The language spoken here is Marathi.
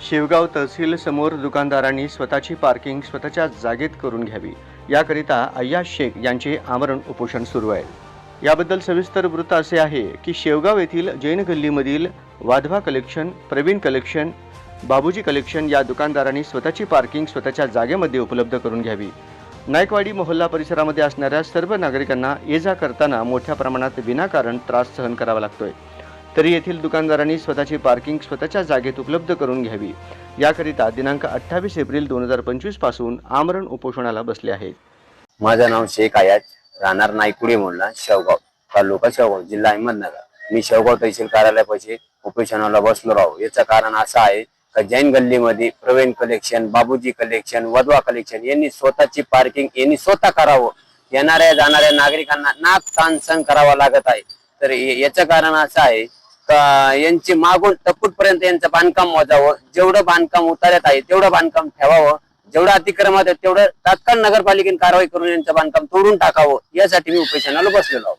शेवगाव तहसील समोर दुकानदारांनी स्वतःची पार्किंग स्वतःच्या जागेत करून घ्यावी. याकरिता अय्या शेख यांचे आमरण उपोषण सुरू आहे. याबद्दल सविस्तर वृत्त असे आहे की शेवगाव येथील Jain गल्लीमधील Wadhwa collection Pravin collection Babuji collection या दुकानदारांनी स्वतःची पार्किंग स्वतःच्या जागेमध्ये उपलब्ध करून घ्यावी. नायकवाडी मोहल्ला परिसरामध्ये असणाऱ्या सर्व नागरिकांना ये जा करताना मोठ्या प्रमाणात विनाकारण त्रास सहन करावा लागतोय. तरी येथील दुकानदारांनी स्वतःची पार्किंग स्वतःच्या जागेत उपलब्ध करून घ्यावी. याकरिता दिनांक अठ्ठावीस एप्रिल दोन हजार पंचवीसपासून आमरण उपोषणाला बसले आहेत. माझं नाव शेख आयाज राहणार नाईकुडे मोडला शेवगाव तालुका शेवगाव जिल्हा अहमदनगर. मी शेवगाव तहसील कार्यालयापाशी उपोषणाला बसलो राहू. याचं कारण असं आहे का जैन गल्लीमध्ये Pravin collection Babuji collection Wadhwa collection यांनी स्वतःची पार्किंग यांनी स्वतः करावं. येणाऱ्या जाणाऱ्या नागरिकांना नाक ताण सहन करावा लागत आहे. तर याचं कारण असं आहे यांची मागून टप्पूट पर्यंत यांचं बांधकाम मोजावं. जेवढं बांधकाम उतार्यात आहे तेवढं बांधकाम ठेवावं. जेवढं अतिक्रमात आहे तेवढं तात्काळ नगरपालिकेने कारवाई करून यांचं बांधकाम तोडून टाकावं. यासाठी मी उपोषणाला बसलेलो आहोत.